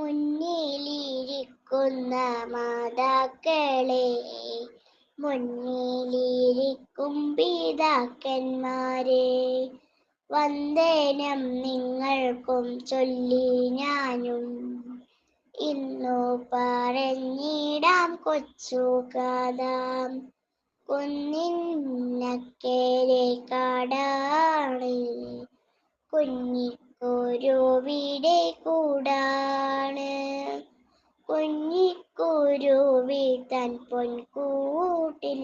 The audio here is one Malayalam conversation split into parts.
മുന്നിലിരിക്കുന്ന മാതാക്കളെ മുന്നിലിരിക്കും പിതാക്കന്മാരെ. വന്ദനം നിങ്ങൾക്കും ചൊല്ലി ഞാനും. ഇന്നു പറഞ്ഞിടാം കൊച്ചു കഥാം. കുന്നിന്നക്കേരെ കാടാണ്. കുഞ്ഞിക്കുരുവിടെ കൂടാണ്. കുഞ്ഞിക്കുരുവി തൻ പൊൻകൂട്ടിൽ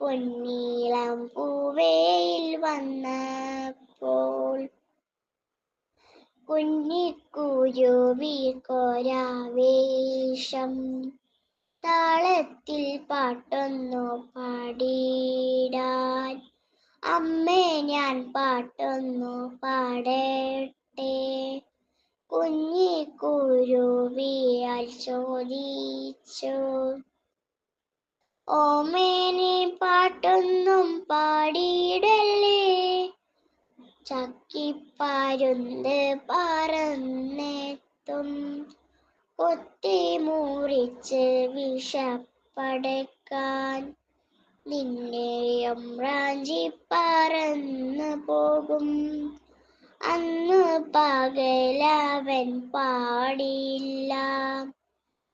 പൊന്നീളം പൂവേയിൽ വന്നപ്പോൾ കുഞ്ഞിക്കുരുവി കൊരാവേശം താളത്തിൽ പാട്ടൊന്നു പാടിടാൻ അമ്മേ പാട്ടൊന്നു പാടട്ടെ. കുഞ്ഞിക്കുരുവിയാൽ ചോദിച്ചു. ഓമേനെ പാട്ടൊന്നും പാടിയിടല്ലേ. ചക്കിപ്പാരുന്ത് പറന്നെത്തും. കൊത്തി മുറിച്ച് വിഷപ്പടക്കാൻ നിന്നെയും റാഞ്ചി പറന്നു പോകും. അന്ന് പകലവൻ പാടില്ല.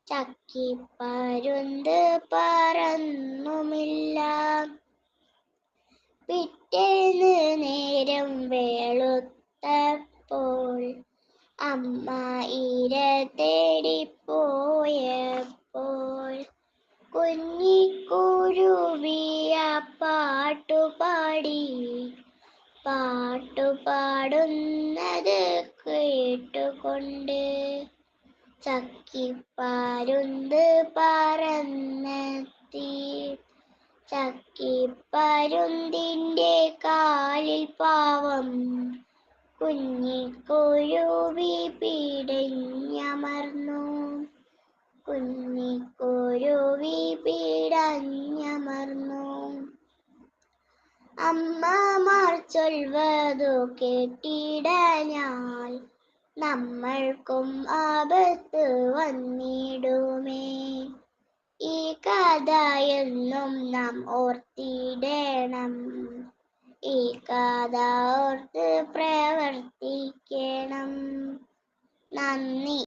ചക്കിപ്പരുന്ത് പറന്നുമില്ല. പിറ്റേന്ന് നേരം വേളുത്തപ്പോൾ അമ്മ ഇര തേടിപ്പോയപ്പോൾ കുഞ്ഞിക്കുരുവിയ പാട്ടുപാടി പാട്ടുപാടുന്നത് കേട്ടുകൊണ്ട് ചക്കിപ്പരുന്ത് പറന്നെത്തി. ചക്കിപ്പരുന്തിന്റെ കാലിൽ പാവം കുഞ്ഞിക്കുരുവി പിടഞ്ഞമർന്നു. കുഞ്ഞിക്കുരുവി പിടഞ്ഞമർന്നു. അമ്മമാർ ചൊൽവതു കേട്ടിടഞ്ഞാൽ നമ്മൾക്കും ആപത്ത് വന്നിടുമേ. ഈ കഥ എന്നും നാം ഓർത്തിടണം. ഈ കഥ ഓർത്ത് പ്രവർത്തിക്കണം. നന്ദി.